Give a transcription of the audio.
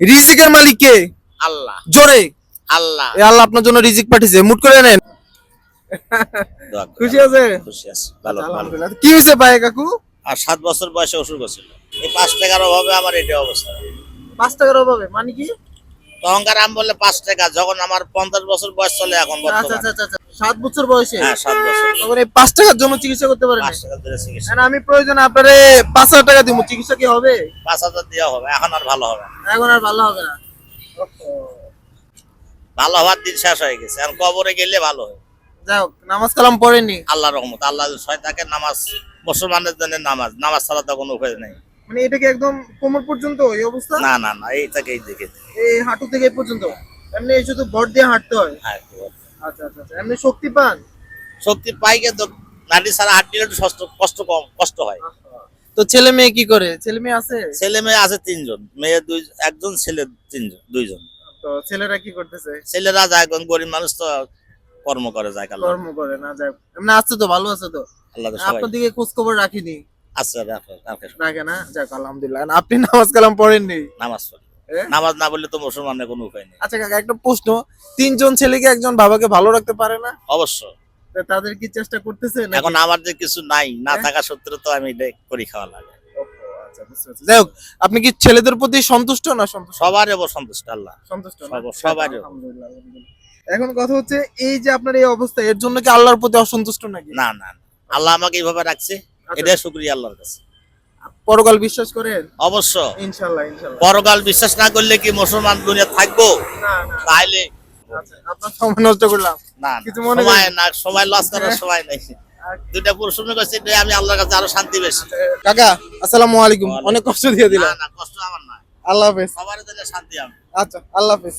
রিজিকের মালিক কে? আল্লাহ। জোরে। আল্লাহ। এ আল্লাহ আপনার জন্য রিজিক পাঠিয়েছে মুট করে নেন। খুশি আছে? খুশি আছে ভালো ভালো। আলহামদুলিল্লাহ। কি হয়েছে পায়ে কাকু? আর সাত বছর বয়সে অসুখ ছিল এই পাঁচ টাকার অভাবে আমার এটা অবস্থা। পাঁচ টাকার অভাবে মানে কি? অহংকার আম বললে পাঁচ টাকা যখন আমার পঞ্চাশ বছর বয়স চলে এখন আচ্ছা বর্তমানে। আচ্ছা আচ্ছা আচ্ছা। সাত বছর বয়সে? হ্যাঁ সাত বছর। তখন এই পাঁচ টাকার জন্য চিকিৎসা করতে পারেন? পাঁচ চিকিৎসা। আর আমি প্রয়োজন আপনারে পাঁচ হাজার টাকা দিব চিকিৎসা কি হবে? পাঁচ হাজার দেওয়া হবে এখন আর ভালো হবে। এখন আর ভালো হবে না। ভালো হওয়ার দিন শেষ হয়ে গেছে এখন কবরে গেলে ভালো হয়। যাই হোক নামাজ কালাম পড়েনি আল্লাহ রহমত আল্লাহ ছয় থাকে নামাজ মুসলমানের জন্য নামাজ নামাজ ছাড়া তো কোনো উপায় নেই। মানে এটা কি একদম কোমর পর্যন্ত এই অবস্থা? না না না এই থেকে এই দিকে এই হাঁটু থেকে এই পর্যন্ত? এমনি শুধু ভর দিয়ে হাঁটতে হয়। হ্যাঁ, আচ্ছা আচ্ছা আচ্ছা। এমনি শক্তি পান? শক্তি পাই কিন্তু নাটি ছাড়া হাঁটলে একটু কষ্ট কষ্ট কম কষ্ট হয়। তো ছেলে মেয়ে কি করে? ছেলে মেয়ে আছে? ছেলে মেয়ে আছে তিনজন। মেয়ে দুই একজন ছেলে তিনজন দুইজন। তো ছেলেরা কি করতেছে? ছেলেরা যায় গরিব মানুষ তো কর্ম করে যায় কাল কর্ম করে না এমনি আছে তো ভালো আছে তো? আল্লাহ আপনার দিকে খোঁজ খবর রাখিনি? আছে রাখে না? যাক আলহামদুলিল্লাহ। আপনি নামাজ কালাম পড়েননি? নামাজ পড়ে। এ? নামাজ না বললে তো মুসলমানের কোনো উপায় নেই আচ্ছা কাকা একটা প্রশ্ন তিনজন ছেলেকে একজন বাবাকে ভালো রাখতে পারে না অবশ্য তাদের কি চেষ্টা করতেছে এখন আমার যে কিছু নাই না হ্যাঁ? থাকা সত্ত্বেও তো আমি করি খাওয়া লাগে আচ্ছা। যাই হোক আপনি কি ছেলেদের প্রতি সন্তুষ্ট না সন্তুষ্ট সবার সন্তুষ্ট আল্লাহ সন্তুষ্ট না? সব- সবারই। আলহামদুলিল্লাহ, আলহামদুলিল্লাহ। এখন কথা হচ্ছে এই যে আপনার এই অবস্থা এর জন্য কি আল্লাহর প্রতি অসন্তুষ্ট নাকি না না। আল্লাহ আমাকে এইভাবে রাখছে আচ্ছা। এটাই শুক্রিয়া আল্লাহর কাছে পরকাল বিশ্বাস করেন? অবশ্য ইনশাল্লাহ ইনশাল্লাহ। পরকাল বিশ্বাস না করলে কি মুসলমান দুনিয়া থাকব? না না। আচ্ছা, আপনার সময় নষ্ট করলাম। না না, কিছু মনে সময় না সময় লস করার সময় নেই। দুইটা প্রশ্ন করছি আমি আল্লাহর কাছে আরও শান্তি বেশি কাকা আসসালামু আলাইকুম। অনেক কষ্ট দিয়ে না দিলাম না কষ্ট আমার না আল্লাহ হাফেজ। সবার জন্য শান্তি আমি। আচ্ছা আল্লাহ হাফেজ।